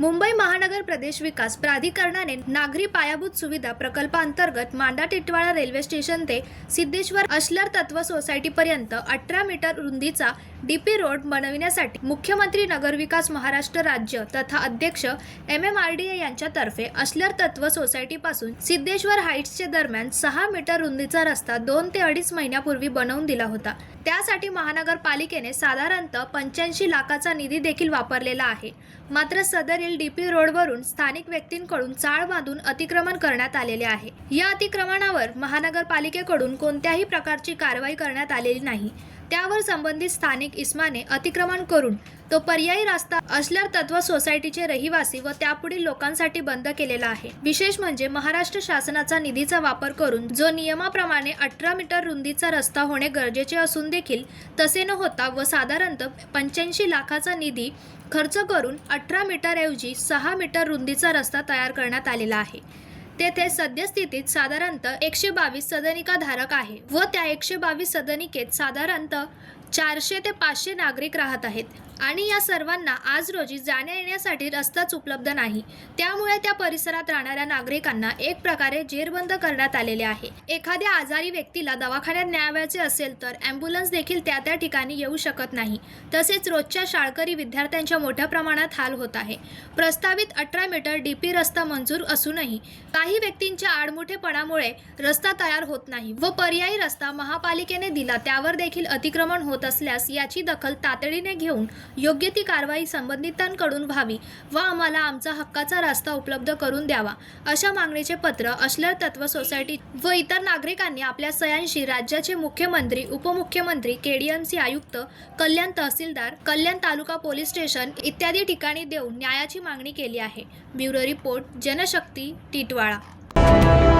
मुंबई महानगर प्रदेश विकास प्राधिकरणाने नागरी पायाभूत सुविधा प्रकल्पांतर्गत मांडा टिटवाळा रेल्वे स्टेशन ते सिद्धेश्वर अश्लर तत्व सोसायटीपर्यंत अठरा मीटर रुंदीचा डीपी रोड बनविण्यासाठी मुख्यमंत्री नगरविकास महाराष्ट्र राज्य तथा अध्यक्ष M M R D A यांच्यातर्फे अश्लर तत्व सोसायटीपासून सिद्धेश्वर हाईट्सचे दरम्यान सहा मीटर रुंदीचा रस्ता दोन ते अडीच महिन्यापूर्वी बनवून दिला होता. त्यासाठी महानगरपालिकेने साधारणतः पंच्याऐंशी लाखाचा निधी देखील वापरलेला आहे. मात्र सदर डी डीपी रोडवरून स्थानिक व्यक्तींकडून चाळ बांधून अतिक्रमण करण्यात आलेले आहे. या अतिक्रमणावर महानगरपालिकेकडून कोणत्याही प्रकारची कारवाई करण्यात आलेली नाही. त्यावर संबंधित स्थानिक इस्माने अतिक्रमण करून तो पर्यायी रस्ता असल्यार तत्व सोसायटीचे रहिवासी व त्यापुढील लोकांसाठी बंद केलेला आहे. विशेष म्हणजे महाराष्ट्र शासनाचा निधीचा वापर करून जो नियमाप्रमाणे अठरा मीटर रुंदीचा रस्ता होणे गरजेचे असून देखील तसे न होता व साधारणतः पंच्याऐंशी लाखाचा निधी खर्च करून अठरा मीटरऐवजी सहा मीटर रुंदीचा रस्ता तयार करण्यात आलेला आहे. तेथे सद्यस्थितीत साधारणतः एकशे बावीस सदनिका धारक आहे व त्या एकशे बावीस सदनिकेत साधारणतः चारशे ते पाचशे नागरिक राहत आहेत. आणि या सर्वांना आज रोजी जाण्या येण्यासाठी रस्ताच उपलब्ध नाही. त्यामुळे त्या परिसरात राहणाऱ्या नागरिकांना एक प्रकारे जेरबंद करण्यात आलेले आहे. एखाद्या आजारी व्यक्तीला दवाखान्यात न्यायाचे असेल तर ॲम्ब्युलन्स देखील त्या त्या ठिकाणी येऊ शकत नाही. तसेच रोजच्या शाळकरी विद्यार्थ्यांच्या मोठ्या प्रमाणात हाल होत आहे. प्रस्तावित अठरा मीटर डी पी रस्ता मंजूर असूनही काही काही व्यक्तींच्या आडमुठेपणामुळे रस्ता तयार होत नाही व पर्यायी रस्ता महापालिकेने दिला त्यावर देखील अतिक्रमण होत असल्यास याची दखल तातडीने घेऊन योग्य ती कारवाई संबंधितांकडून व्हावी व आम्हाला आमचा हक्काचा रस्ता उपलब्ध करून द्यावा अशा मागणीचे पत्र अश्लर तत्व सोसायटी व इतर नागरिकांनी आपल्या सयांशी राज्याचे मुख्यमंत्री उपमुख्यमंत्री केडीएमसी आयुक्त कल्याण तहसीलदार कल्याण तालुका पोलीस स्टेशन इत्यादी ठिकाणी देऊन न्यायाची मागणी केली आहे. Bureau report Janshakti Titwala. Thank you.